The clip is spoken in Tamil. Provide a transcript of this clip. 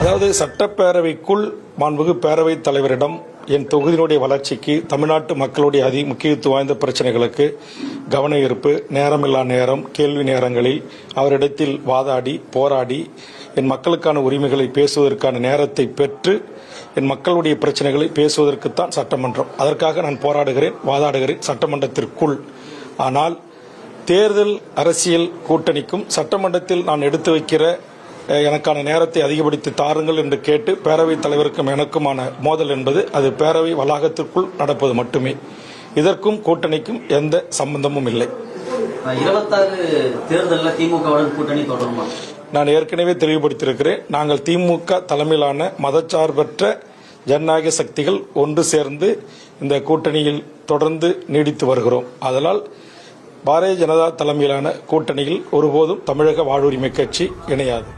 அதாவது சட்டப்பேரவைக்குள் மாண்புகு பேரவைத் தலைவரிடம் என் தொகுதியினுடைய வளர்ச்சிக்கு தமிழ்நாட்டு மக்களுடைய அதி முக்கியத்துவம் வாய்ந்த பிரச்சனைகளுக்கு கவன ஈர்ப்பு நேரமில்லா நேரம் கேள்வி நேரங்களில் அவரிடத்தில் வாதாடி போராடி என் மக்களுக்கான உரிமைகளை பேசுவதற்கான நேரத்தை பெற்று என் மக்களுடைய பிரச்சனைகளை பேசுவதற்குத்தான் சட்டமன்றம். அதற்காக நான் போராடுகிறேன் வாதாடுகிறேன் சட்டமன்றத்திற்குள். ஆனால் தேர்தல் அரசியல் கூட்டணிக்கும் சட்டமன்றத்தில் நான் எடுத்து வைக்கிற எனக்கான நேரத்தை அதிகப்படுத்தி தாருங்கள் என்று கேட்டு பேரவைத் தலைவருக்கும் எனக்குமான மோதல் என்பது அது பேரவை வளாகத்திற்குள் நடப்பது மட்டுமே. இதற்கும் கூட்டணிக்கும் எந்த சம்பந்தமும் இல்லை. இருபத்தாறு தேர்தலில் திமுகவுடன் கூட்டணி தொடருமா? நான் ஏற்கனவே தெளிவுபடுத்தியிருக்கிறேன். நாங்கள் திமுக தலைமையிலான மதச்சார்பற்ற ஜனநாயக சக்திகள் ஒன்று சேர்ந்து இந்த கூட்டணியில் தொடர்ந்து நீடித்து வருகிறோம். அதனால் பாரதிய ஜனதா தலைமையிலான கூட்டணியில் ஒருபோதும் தமிழக வாழ்வுரிமை கட்சி இணையாது.